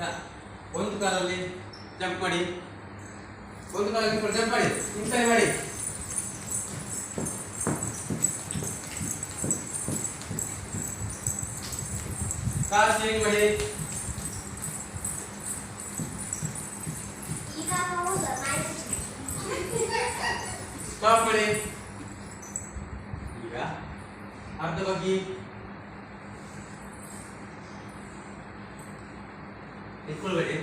ಹಾ. ಒಂದು ಕಾಲಲ್ಲಿ ಜಂಪ್ ಮಾಡಿ. ಒಂದು ಕಾಲಲ್ಲಿ ಜಂಪ್ ಮಾಡಿ. ಹಿಂಸೆ ಮಾಡಿ. ಕಾಲು ಚೇಂಜ್ ಮಾಡಿ. ಈಗ ಹೌದಾ ಮಾಡಿ ಸ್ಟಾಪ್ ಮಾಡಿ. ಈಗ ಅರ್ಧ ಬಗ್ಗೆ ನಿಂತ್ಕೊಳ್ಬೇಡಿ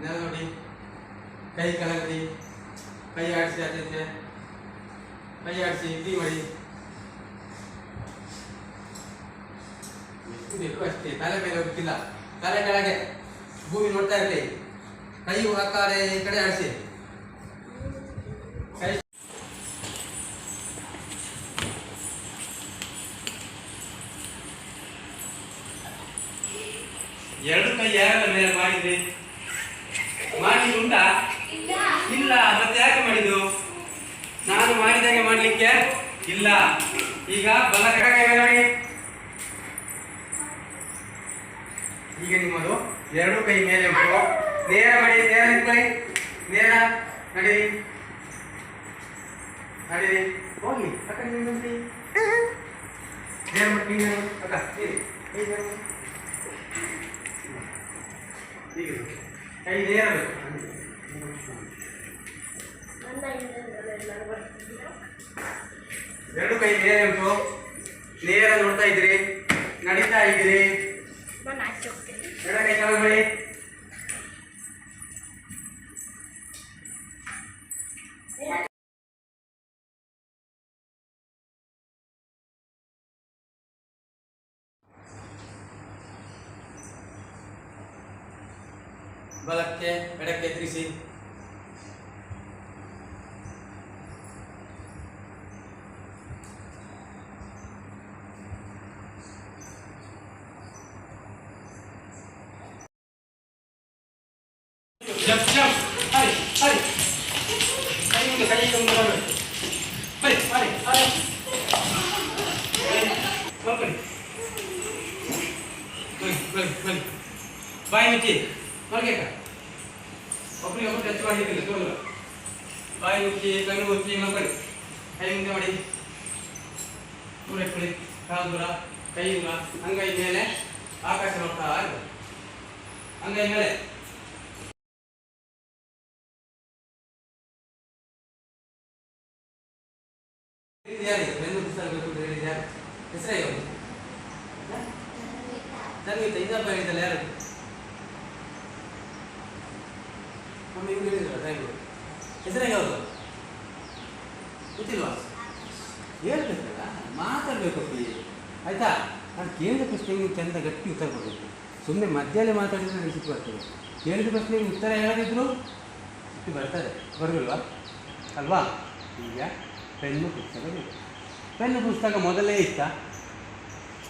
ನೆಲ ನೋಡಿ ಕೈ ಕೆಳಗಡಿ ಕೈ ಆಡಿಸಿ ಆಚೆ ಕೈ ಆಡಿಸಿ ಫ್ರೀ ಮಾಡಿ ಎಷ್ಟು ಬೇಕು ಅಷ್ಟೇ ತಲೆ ಮೇಲೆ ಹೋಗ್ತಿಲ್ಲ ತಲೆ ಕೆಳಗೆ ಭೂಮಿ ನೋಡ್ತಾ ಇರಲಿ ಕೈ ಆ ಕಡೆ ಈ ಕಡೆ ಆಡಿಸಿ ಕೈ ಎರಡು ಕೈ ಯಾರ ಮೇಲೆ ಮಾಡಿದ್ರಿ. ಮಾಡಿದ್ದು ಉಂಟಾ? ಇಲ್ಲ. ಮತ್ತೆ ಯಾಕೆ ಮಾಡಿದ್ದು? ನಾನು ಮಾಡಿದಾಗೆ ಮಾಡ್ಲಿಕ್ಕೆ ಇಲ್ಲ. ಈಗ ಬಲ ಕಡೆಗೆ ನೋಡಿ ಈಗ ನಿಮ್ಮದು ಎರಡು ಕೈ ಮೇಲೆ ಉಂಟು. ನೇರ ಮಾಡಿ ನೇರ ನಿಂತ್ಕೊಳ್ಳಿ. ನೇರ ನಡೀರಿ ನಡಿ. ಹೋಗಿ. ಅಕ್ಕ ನೀವು ಬಂದ್ರಿ ನೇರ ಮಾಡಿ ನೀನು ಅಕ್ಕ ಮಾಡಿ. ಹೀಗೆ ಕೈ ಏರಬೇಕು ಎರಡು ಕೈ ನೇರ ಉಂಟು. ನೇರ ನೋಡ್ತಾ ಇದ್ರಿ. ನಡೀತಾ ಇದ್ರಿ ಎಡ ಕೈ ಕೆಳಗೆ ಮಾಡಿ ಬಲಕ್ಕೆ ಎಡಕ್ಕೆ ತಿರುಗಿಸಿ ಜಂಪ್ ಜಂಪ್. ಹರಿ ಹರಿ. ಕೈ ಮುಂದೆ ಕೈ ಮುಂದೆ ಬರಬೇಕು. ಬರಿ ಮಾಡಿ ಹರಿ. ಮಲ್ಕೊಳ್ಳಿ ಬರಿ ಬರಿ ಬರಿ ಬಾಯಿ ಮುಚ್ಚಿ. ಮಲ್ಗೆ ಒಬ್ಬರಿಗೆ ಒಬ್ಬರು ಟಚ್ ಮಾಡಲಿಕ್ಕಿಲ್ಲ ತೋರಿಲ್ಲ ಬಾಯಿ ಮುಚ್ಚಿ, ಕಣ್ಣು ಮುಚ್ಚಿ ಮಕ್ಕಳು ಕೈ ಮುಂದೆ ಮಾಡಿ. ದೂರ ಇಟ್ಕೊಳ್ಳಿ. ಕಾಲು ದೂರ, ಕೈ ದೂರ, ಅಂಗೈ ಮೇಲೆ ಆಕಾಶ ನೋಡ್ತಾ ಇರ್ಬೇಕು. ಅಂಗೈ ಮೇಲೆ ಯಾರು? ಬೆನ್ನು ಪುಸ್ತಕ ಬೇಕು ಅಂತ ಹೇಳಿದ ಯಾರು? ಹೆಸರೇ ಸಂಗೀತ. ಇನ್ನೊಬ್ಬ ಹೇಳಿದ್ದಲ್ಲ ಯಾರು? ನಮ್ಮ ಇವ್ರು ಹೇಳಿದ್ರಲ್ಲ ಡ್ರೈವರು ಹೆಸರು ಯಾವುದು ಗೊತ್ತಿಲ್ವಾ? ಹೇಳ್ಬೇಕಲ್ಲ, ಮಾತಾಡ್ಬೇಕು ಅಪ್ಪಿ ಆಯ್ತಾ? ನಾನು ಕೇಳಿದ ಪ್ರಶ್ನೆಗೆ ಚಂದ ಗಟ್ಟಿ ಉತ್ತರ ಕೊಡಬೇಕು. ಸುಮ್ಮನೆ ಮಧ್ಯದಲ್ಲಿ ಮಾತಾಡಿದ್ರೆ ನನಗೆ ಸಿಟ್ಟು ಬರ್ತದೆ. ಕೇಳಿದ ಪ್ರಶ್ನೆಗೆ ಉತ್ತರ ಹೇಳದಿದ್ರು ಸಿಟ್ಟು ಬರ್ತದೆ. ಬರಲಿಲ್ವಾ ಅಲ್ವಾ? ಈಗ ಪೆನ್ನು ಪುಸ್ತಕ ಬೇಕು ಪೆನ್ನು ಪುಸ್ತಕ ಮೊದಲೇ ಇತ್ತಾ?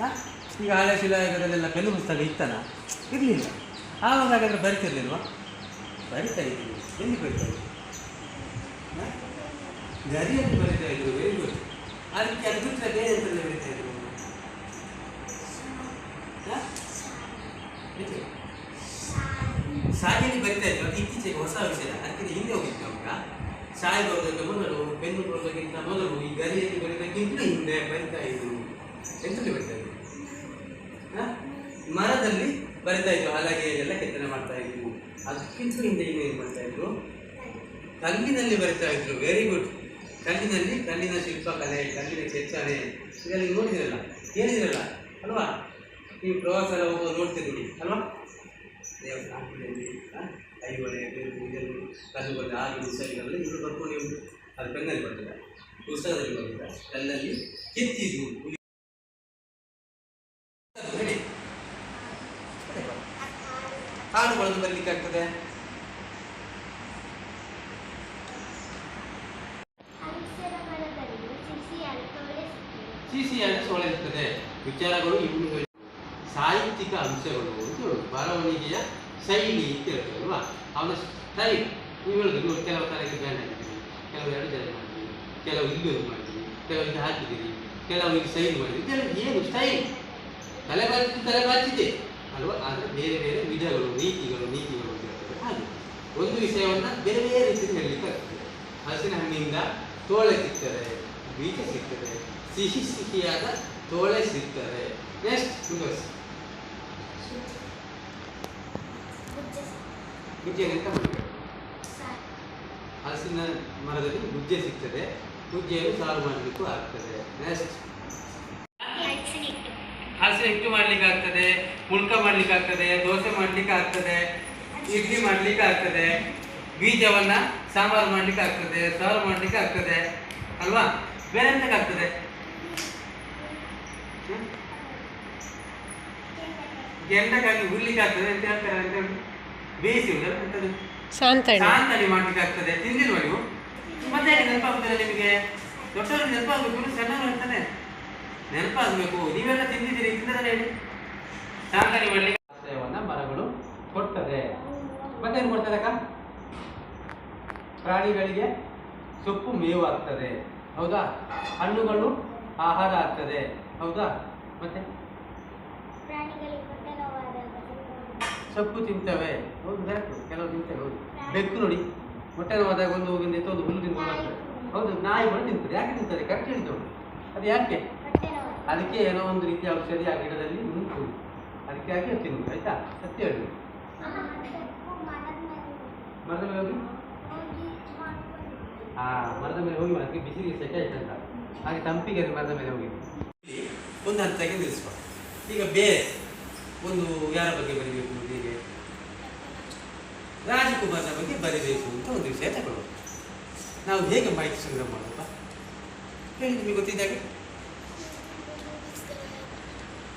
ಹಾಂ? ಈಗ ಹಳೆ ಶಿಲಾಯುಗದಲ್ಲೆಲ್ಲ ಪೆನ್ನು ಪುಸ್ತಕ ಇತ್ತನ? ಇರಲಿಲ್ಲ. ಆವಾಗ ಹಾಗಾದರೆ ಬರಿತಿರ್ಲಿಲ್ವಾ? ಬರಿತಾ ಇದ್ದೀವಿ. ಎಲ್ಲಿ ಬರಿತಾ ಇದ್ದೀವಿ? ಗರಿಯಲ್ಲಿ ಬರಿತಾ ಇದ್ರು ವೆರಿ ಗುಡ್ ಅದಕ್ಕೆ ಅದು ಬಿಟ್ಟರೆ ಬೇರೆ ಅಂತ ಬರಿತಾ ಇದ್ರು? ಶಾಲೆಯಲ್ಲಿ ಬರಿತಾ ಇದ್ರು ಇತ್ತೀಚೆಗೆ ಹೊಸ ವಿಷಯ. ಅದಕ್ಕಿಂತ ಹಿಂದೆ ಹೋಗಿತ್ತು ಅವಾಗ. ಶಾಲೆ ಬರೋದಕ್ಕೆ ಮೊದಲು ಬೆನ್ನು ಬರೋದಕ್ಕಿಂತ ಮೊದಲು ಈ ಗರಿಯಲ್ಲಿ ಬರಿತಕ್ಕಿಂತ ಹಿಂದೆ ಬರಿತಾ ಇದ್ರು ಎಂತಲ್ಲಿ ಬರಿತಾ ಇದ್ರು? ಮರದಲ್ಲಿ ಬರಿತಾ ಇದ್ರು ಎಲ್ಲ ಕೆತ್ತನೆ ಮಾಡ್ತಾ ಇದ್ರು ಅದಕ್ಕಿಂತ ಹಿಂದೆ ಏನು ಮಾಡ್ತಾ ಇದ್ರು. ಕಲ್ಲಿನಲ್ಲಿ ಬರಿತಾ ಇದ್ರು. ವೆರಿ ಗುಡ್ ಕಲ್ಲಿನಲ್ಲಿ ಕಲ್ಲಿನ ಶಿಲ್ಪಕಲೆ ಕಲ್ಲಿನ ಕೆತ್ತನೆ ಇದೆಲ್ಲ ನೋಡಿದಿರಲ್ಲ ಕೇಳಿದಿರಲ್ಲ? ಅಲ್ವಾ? ನೀವು ಪ್ರವಾಸ ಎಲ್ಲ ಹೋಗೋದು ನೋಡ್ತಿದ್ದೀರಿ ಅಲ್ವಾ? ದೇವಸ್ಥಾನದಲ್ಲಿ ಐಹೊಳೆ ಇದೆಲ್ಲ ಕಲ್ಲು ಬಂದ ಆರು ವಿಷಯಗಳೆಲ್ಲ ಇವರು ಬರ್ಕೊಂಡು ಅದು ಪೆನ್ನಲ್ಲಿ ಬರ್ತದೆ ಪುಸ್ತಕದಲ್ಲಿ ಬರ್ತದೆ ಕಲ್ಲಲ್ಲಿ ಕೆತ್ತಿದ್ರು ಹೇಳಿ ಹಾಡುಗಳನ್ನು ಬರಲಿಕ್ಕೆ ಆಗ್ತದೆ ಇರ್ತದೆ ವಿಚಾರಗಳು ಇವು. ಸಾಹಿತ್ಯಿಕ ಅಂಶಗಳು ಅಂತ ಹೇಳುದು ಬರವಣಿಗೆಯ ಶೈಲಿ ಅಂತ ಹೇಳ್ತೇವೆ ಅಲ್ವಾ? ಅವನ ಸ್ಟೈಲ್ ನೀವು ಹೇಳುದು ನೀವು ಕೆಲವು ತಲೆಗೆ ಬ್ಯಾನ್ ಹಾಕಿದ್ದೀರಿ ಕೆಲವು ಎರಡು ಜನ ಮಾಡಿದ್ದೀರಿ ಕೆಲವು ಇಲ್ಲಿ ಇದು ಮಾಡಿದ್ದೀರಿ ಕೆಲವು ಇದು ಹಾಕಿದ್ದೀರಿ ಕೆಲವು ಇದು ಸೈನ್ ಮಾಡಿದ್ದೀರಿ. ಇದೆಲ್ಲ ಏನು ಸ್ಟೈಲ್ ತಲೆ ಬಾಚಿ ತಲೆ ಬಾಚಿದೆ ಅಲ್ವಾ? ಆದರೆ ಬೇರೆ ಬೇರೆ ವಿಧಗಳು ನೀತಿಗಳು ನೀತಿಗಳು ಅಂತ ಇರ್ತದೆ. ಹಾಗೆ ಒಂದು ವಿಷಯವನ್ನು ಬೇರೆ ಬೇರೆ ರೀತಿಯಲ್ಲಿ ಹೇಳಲಿಕ್ಕೆ ಆಗ್ತದೆ. ಹಸಿನ ಹಣ್ಣಿಂದ ತೋಳೆ ಸಿಗ್ತದೆ ಬೀಜ ಸಿಗ್ತದೆ ಸಿಹಿ ಸಿಹಿಯಾದ ತೋಳೆ ಸಿಗ್ತದೆ. ನೆಕ್ಸ್ಟ್ ಮುಂದುವರಿಸಿ ಗುಜ್ಜೆ ಅಂತ ಹಲಸಿನ ಮರದಲ್ಲಿ ಗುಜ್ಜೆ ಸಿಗ್ತದೆ. ಗುಜ್ಜೆಯನ್ನು ಸಾರು ಮಾಡಲಿಕ್ಕೂ ಆಗ್ತದೆ. ನೆಕ್ಸ್ಟ್ ಹಿಟ್ಟು ಮಾಡ್ಲಿಕ್ಕೆ ಆಗ್ತದೆ ಮುಳ್ಕ ಮಾಡ್ಲಿಕ್ಕೆ ಆಗ್ತದೆ ದೋಸೆ ಮಾಡ್ಲಿಕ್ಕೆ ಆಗ್ತದೆ ಇಡ್ಲಿ ಮಾಡ್ಲಿಕ್ಕೆ ಆಗ್ತದೆ ಬೀಜವನ್ನ ಸಾಂಬಾರು ಮಾಡ್ಲಿಕ್ಕೆ ಆಗ್ತದೆ ಸಾರು ಮಾಡ್ಲಿಕ್ಕೆ ಆಗ್ತದೆ ಅಲ್ವಾ? ಬೇರೆ ಎಂತಕ್ಕೆ ಆಗ್ತದೆ? ಗೆಂಡಕ್ಕಾಗಿ ಉರ್ಲಿಕ್ಕೆ ಆಗ್ತದೆ ಅಂತ ಹೇಳ್ತಾರೆ ಅಂತ ಬೇಯಿಸಿ ಸಾಂತಣಿ ಸಾಂತಣಿ ಮಾಡ್ಲಿಕ್ಕೆ ಆಗ್ತದೆ ತಿಂದಿಲ್ವ ನೀವು ಮತ್ತೆ ನೆನಪಾಗ್ತದೆ ನಿಮಗೆ? ದೊಡ್ಡವರು ನೆನಪಾಗಬೇಕು ಸಣ್ಣವರು ಅಂತಾನೆ. ನೆನಪಾಗಬೇಕು. ನೀವೆಲ್ಲ ತಿಂದಿದ್ದೀರಿ ತಿಂದರೆ ಹೇಳಿ. ಸಾಂತಣಿ ಮಾಡಲಿಕ್ಕೆ ಆಶ್ರಯವನ್ನು ಮರಗಳು ಕೊಡ್ತದೆ ಮತ್ತೇನು ಕೊಡ್ತದೆ ಅಕ್ಕ? ಪ್ರಾಣಿಗಳಿಗೆ ಸೊಪ್ಪು ಮೇವು ಆಗ್ತದೆ ಹೌದಾ? ಹಣ್ಣುಗಳು ಆಹಾರ ಆಗ್ತದೆ. ಹೌದಾ? ಮತ್ತೆ? ಸೊಪ್ಪು ತಿಂತವೆ. ಹೌದು ಬೇಕು ಕೆಲವು ತಿಂತವೆ ಹೌದು. ಬೆಕ್ಕು ನೋಡಿ. ಹೊಟ್ಟೆ ನೋವಾದಾಗ ಒಂದು ಹೋಗಿಂದ ಒಂದು ಹುಲ್ಲು ತಿನ್ಕೊಂಡು ಹೌದು ನಾಯಿ ಕೂಡ ತಿಂತದೆ. ಯಾಕೆ ತಿಂತದೆ ಕರೆಕ್ಟ್ ಹೇಳಿದ್ದವಳು ಅದು ಯಾಕೆ? ಅದಕ್ಕೆ ಏನೋ ಒಂದು ರೀತಿಯ ಔಷಧಿ ಆ ಗಿಡದಲ್ಲಿ ಉಂಟು. ಅದಕ್ಕೆ ಆಗಿ ತಿನ್ನು ಆಯ್ತಾ? ಸತ್ಯ ಹೇಳಿ. ಮರದ ಮೇಲೆ ಹೋಗಿ? ಆ, ಮರದ ಮೇಲೆ ಹೋಗಿ ಅದಕ್ಕೆ ಬಿಸಿಲಿಗೆ ಸೆಕೆ ಅಂತ ಹಾಗೆ ತಂಪಿಗೆ ಅದು ಮರದ ಮೇಲೆ ಹೋಗಿ ಒಂದು ಹಂತಕ್ಕೆ ನಿಲ್ಲಿಸುವ ಈಗ ಬೇರೆ ಒಂದು ಯಾರ ಬಗ್ಗೆ ಬರೀಬೇಕು ಹೀಗೆ? ರಾಜಕುಮಾರನ ಬಗ್ಗೆ ಬರೀಬೇಕು ಅಂತ ಒಂದು ವಿಷಯ ತಗೊಳ್ಳುವ ನಾವು ಹೇಗೆ ಮಾಹಿತಿ ಸಂಗ್ರಹ ಮಾಡುವ ಹೇಳಿ, ನಿಮಗೆ ಗೊತ್ತಿದ್ದಾಗೆ ಹೇಳಿ, ಹೇಳಿ, ಹೇಳಿ. ಸ್ವಲ್ಪ ವಯಸ್ಸು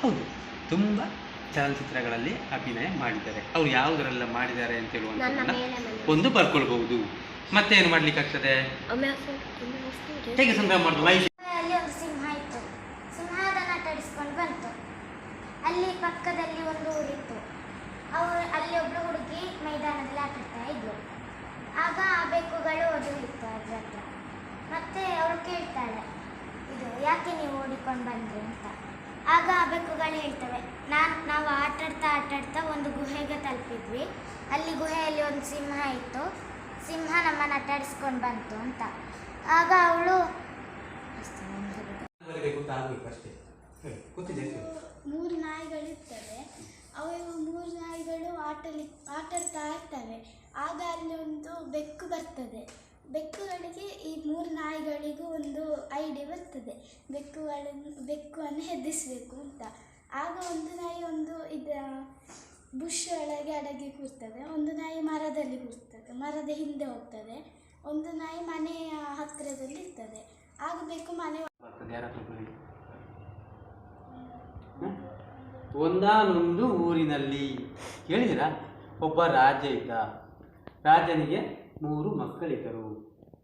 ಹೌದು. ತುಂಬ ಚಲನಚಿತ್ರಗಳಲ್ಲಿ ಅಭಿನಯ ಮಾಡಿದ್ದಾರೆ. ಅವ್ರು ಯಾವುದರೆಲ್ಲ ಮಾಡಿದ್ದಾರೆ ಅಂತ ಹೇಳುವಂತ ಹೇಳುವಂಥದ್ದನ್ನ ಒಂದು ಬರ್ಕೊಳ್ಬಹುದು ಮತ್ತೆ ಮಾಡ್ಲಿಕ್ಕಾಗ್ತದೆ ಮಾಡ್ಲಿಕ್ಕೆ ಹೇಗೆ ಸಂಗ್ರಹ ಮಾಡುದು? ಅಲ್ಲಿ ಪಕ್ಕದಲ್ಲಿ ಒಂದು ಊರಿತ್ತು. ಅವರು ಅಲ್ಲಿ ಒಬ್ಳು ಹುಡುಗಿ ಇದ್ಲು ಆಗ ಆ ಬೆಕ್ಕುಗಳು ಓಡಿತ್ತು ಅದ್ರ ಹತ್ರ. ಮತ್ತೆ ಅವಳು ಕೇಳ್ತಾಳೆ ಇದು ಯಾಕೆ ನೀವು ಓಡಿಕೊಂಡು ಬಂದ್ರಿ ಅಂತ. ಆಗ ಆ ಬೆಕ್ಕುಗಳು ಹೇಳ್ತವೆ, ನಾನು, ನಾವು ಆಟಾಡ್ತಾ ಆಟಾಡ್ತಾ ಒಂದು ಗುಹೆಗೆ ತಲುಪಿದ್ವಿ. ಅಲ್ಲಿ ಗುಹೆಯಲ್ಲಿ ಒಂದು ಸಿಂಹ ಇತ್ತು. ಸಿಂಹ ನಮ್ಮನ್ನು ಅಟ್ಟಾಡಿಸ್ಕೊಂಡು ಬಂತು ಅಂತ. ಆಗ ಅವಳು ಬರಬೇಕು ಅಂತ ಆಗ್ಬೇಕು ಅಷ್ಟೇ ಹೇಳಿ ಗೊತ್ತಿದೆ ಹೇಳಿ. ಮೂರು ನಾಯಿಗಳಿರ್ತವೆ ಅವು ಮೂರು ನಾಯಿಗಳು ಆಟಲಿ ಆಟಾಡ್ತಾ ಇರ್ತವೆ ಆಗ ಅಲ್ಲಿ ಒಂದು ಬೆಕ್ಕು ಬರ್ತದೆ. ಬೆಕ್ಕುಗಳಿಗೆ ಈ ಮೂರು ನಾಯಿಗಳಿಗೂ ಒಂದು ಐಡಿಯಾ ಬರ್ತದೆ. ಬೆಕ್ಕುಗಳನ್ನು, ಬೆಕ್ಕುವನ್ನು ಹೆದ್ದಿಸಬೇಕು ಅಂತ. ಆಗ ಒಂದು ನಾಯಿ ಒಂದು ಇದ, ಬುಷ್ ಒಳಗೆ ಅಡಗಿ ಕೂರ್ತದೆ. ಒಂದು ನಾಯಿ ಮರದಲ್ಲಿ ಕೂರ್ತದೆ, ಮರದ ಹಿಂದೆ ಹೋಗ್ತದೆ. ಒಂದು ನಾಯಿ ಮನೆಯ ಹತ್ತಿರದಲ್ಲಿ ಇರ್ತದೆ. ಆಗ ಬೆಕ್ಕು ಮನೆ ಬರ್ತದೆ ಯಾರ ಹತ್ರ ಹೇಳಿ ಹ? ಒಂದಾನೊಂದು ಊರಿನಲ್ಲಿ. ಕೇಳಿದಿರಾ ಒಬ್ಬ ರಾಜ ಇದ್ದ. ರಾಜನಿಗೆ ಮೂರು ಮಕ್ಕಳಿದ್ದರು.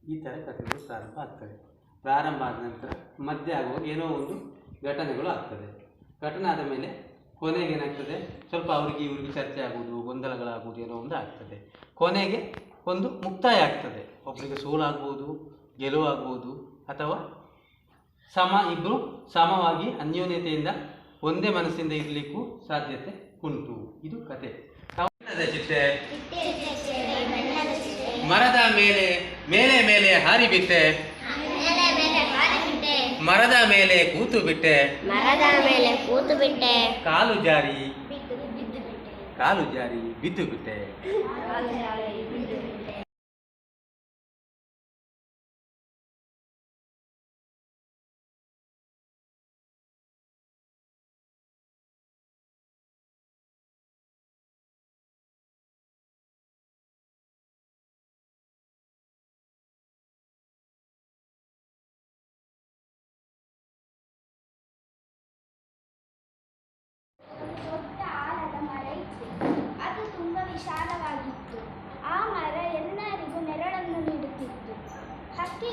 ಈ ಥರ ಕಥೆಗಳು ಪ್ರಾರಂಭ ಆಗ್ತದೆ. ಪ್ರಾರಂಭ ಆದ ನಂತರ ಮಧ್ಯೆ ಆಗುವಾಗ ಏನೋ ಒಂದು ಘಟನೆಗಳು ಆಗ್ತದೆ. ಘಟನೆ ಆದ ಮೇಲೆ ಕೊನೆಗೆ ಏನಾಗ್ತದೆ? ಸ್ವಲ್ಪ ಅವ್ರಿಗೆ ಇವ್ರಿಗೆ ಚರ್ಚೆ ಆಗುವುದು, ಗೊಂದಲಗಳಾಗುವುದು ಏನೋ ಒಂದು ಆಗ್ತದೆ. ಕೊನೆಗೆ ಒಂದು ಮುಕ್ತಾಯ ಆಗ್ತದೆ. ಒಬ್ಬರಿಗೆ ಸೋಲಾಗ್ಬೋದು, ಗೆಲುವಾಗ್ಬೋದು ಅಥವಾ ಸಮ ಇಬ್ಬರು ಸಮವಾಗಿ ಅನ್ಯೋನ್ಯತೆಯಿಂದ ಒಂದೇ ಮನಸ್ಸಿಂದ ಇರಲಿಕ್ಕೂ ಸಾಧ್ಯತೆ ಉಂಟು. ಇದು ಕತೆ. ಚಿಟ್ಟೆ. ಮರದ ಮೇಲೆ ಮೇಲೆ ಮೇಲೆ ಹಾರಿ ಬಿಟ್ಟೆ. ಮರದ ಮೇಲೆ ಕೂತು ಬಿಟ್ಟೆ. ಮರದ ಮೇಲೆ ಕೂತು ಬಿಟ್ಟೆ. ಕಾಲು ಜಾರಿ. ಕಾಲು ಜಾರಿ ಬಿದ್ದು ಬಿಟ್ಟೆ.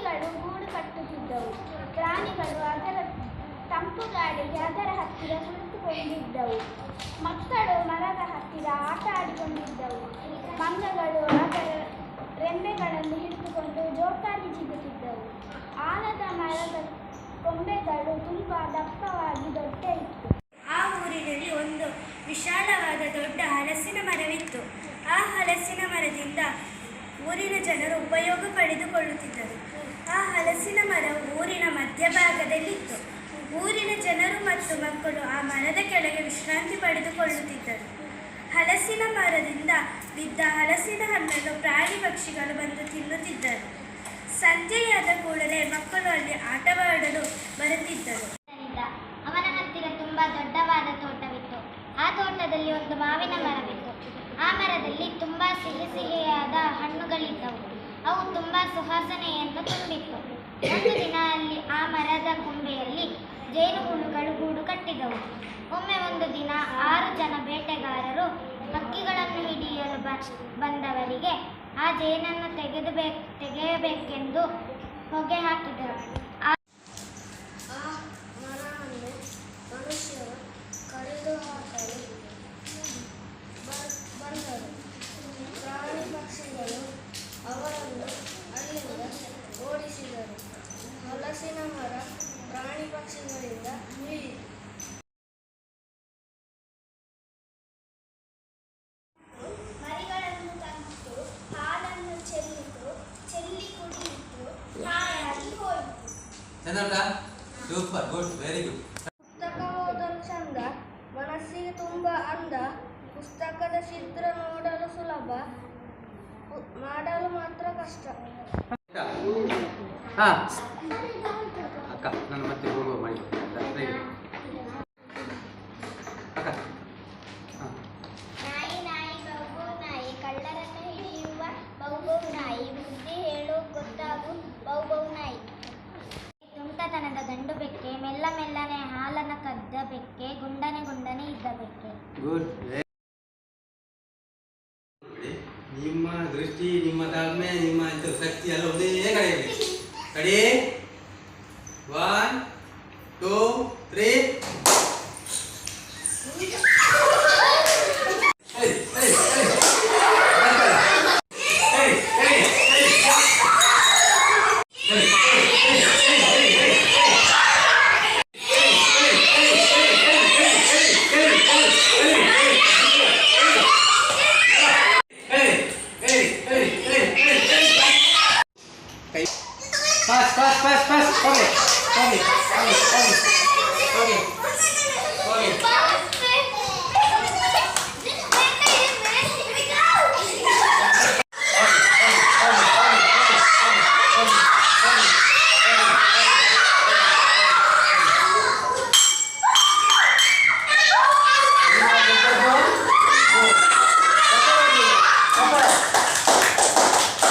ಹಕ್ಕಿಗಳು ಗೂಡು ಕಟ್ಟುತ್ತಿದ್ದವು. ಪ್ರಾಣಿಗಳು ಅದರ ತಂಪು ಗಾಡಿಗೆ ಅದರ ಹತ್ತಿರ ಕುಳಿತುಕೊಂಡಿದ್ದವು. ಮಕ್ಕಳು ಮರದ ಹತ್ತಿರ ಆಟ ಆಡಿಕೊಂಡಿದ್ದವು. ಮಂಗಗಳು ಅದರ ರೆಂಬೆಗಳನ್ನು ಹಿಡಿದುಕೊಂಡು ಜೋಕಾಲಿ ಜಿಗುತ್ತಿದ್ದವು ಆಲದ ಮರದ ತುಂಬ ದಪ್ಪವಾಗಿ ದೊಡ್ಡ ಇತ್ತು. ಆ ಊರಿನಲ್ಲಿ ಒಂದು ವಿಶಾಲವಾದ ದೊಡ್ಡ ಹಲಸಿನ ಮರವಿತ್ತು. ಆ ಹಲಸಿನ ಮರದಿಂದ ಊರಿನ ಜನರು ಉಪಯೋಗ ಪಡೆದುಕೊಳ್ಳುತ್ತಿದ್ದರು. ಆ ಹಲಸಿನ ಮರವು ಊರಿನ ಮಧ್ಯಭಾಗದಲ್ಲಿತ್ತು. ಊರಿನ ಜನರು ಮತ್ತು ಮಕ್ಕಳು ಆ ಮರದ ಕೆಳಗೆ ವಿಶ್ರಾಂತಿ ಪಡೆದುಕೊಳ್ಳುತ್ತಿದ್ದರು. ಹಲಸಿನ ಮರದಿಂದ ಬಿದ್ದ ಹಲಸಿನ ಹಣ್ಣನ್ನು ಪ್ರಾಣಿ ಪಕ್ಷಿಗಳು ಬಂದು ತಿನ್ನುತ್ತಿದ್ದರು. ಸಂಜೆಯಾದ ಕೂಡಲೇ ಮಕ್ಕಳು ಅಲ್ಲಿ ಆಟವಾಡಲು ಬರುತ್ತಿದ್ದರು. ಅವನ ಹತ್ತಿರ ತುಂಬಾ ದೊಡ್ಡವಾದ ತೋಟವಿತ್ತು. ಆ ತೋಟದಲ್ಲಿ ಒಂದು ಮಾವಿನ ಮರವಿತ್ತು. ಆ ಮರದಲ್ಲಿ ತುಂಬಾ ಸಿಹಿ ಸಿಹಿಯಾದ ಹಣ್ಣುಗಳಿದ್ದವು. ಅವು ತುಂಬಾ ತುಂಬಿತ್ತು ಒಂದು ದಿನ ಅಲ್ಲಿ ಆ ಮರದ ಕೊಂಬೆಯಲ್ಲಿ ಜೇನುಹುಳುಗಳು ಗೂಡು ಕಟ್ಟಿದವು. ಒಮ್ಮೆ ಒಂದು ದಿನ ಆರು ಜನ ಬೇಟೆಗಾರರು ಹಕ್ಕಿಗಳನ್ನು ಹಿಡಿಯಲು ಬಂದವರಿಗೆ ಆ ಜೇನನ್ನು ತೆಗೆದು ತೆಗೆಯಬೇಕೆಂದು ಹೊಗೆ ಹಾಕಿದರು ಆ ಆ ಮರವನ್ನು ಮನುಷ್ಯರು ಕಡಿದು ಹಾಕಲು ಬ- ಬಂದರು ಪ್ರಾಣಿ ಪಕ್ಷಿಗಳು ಅವರನ್ನು ಅಲ್ಲಿಂದ ಓಡಿಸಿದರು ಹಲಸಿನ ಮರ ಪ್ರಾಣಿ ಪಕ್ಷಿಗಳಿಂದ ಮೀರಿತು ಮರಿಗಳನ್ನು ತಂದು ಹಾಲನ್ನು ಚೆಲ್ಲಿತು ಚೆಲ್ಲಿ ಕುಡಿಯಿತು ಹಾಯಾಗಿ ಹೋಯಿತು ಚಂದ ಉಂಟಾ ಸೂಪರ್ ಗುಡ್ ವೆರಿ ಗುಡ್ ಪುಸ್ತಕ ಓದಲು ಚಂದ ಮನಸ್ಸಿಗೆ ತುಂಬ ಅಂದ ಪುಸ್ತಕದ ಚಿತ್ರ ನೋಡಲು ಸುಲಭ. ಮಾಡಲು ಮಾತ್ರ ಕಷ್ಟ. ಹಾ. ಅಕ್ಕ ನಾನು ಮತ್ತೆ ಹೋಗುವ ಮಾಡಿ ಅಕ್ಕ ಹಾಂ ನಾಯಿ ನಾಯಿ ಬೌಬೌ ನಾಯಿ ಕಳ್ಳರನ್ನು ಹಿಡಿಯುವ ಬೌಬೌ ನಾಯಿ ಬುದ್ಧಿ ಹೇಳು ಗೊತ್ತಾಗು ಬೌಬೌ ನಾಯಿ ತುಂಟತನದ ಗಂಡು ಬೆಕ್ಕೆ ಮೆಲ್ಲ ಮೆಲ್ಲನೆ ಹಾಲನ ಕದ್ದ ಬೆಕ್ಕೆ ಗುಂಡನೆ ಗುಂಡನೆ ಇದ್ದ ಬೆಕ್ಕೆ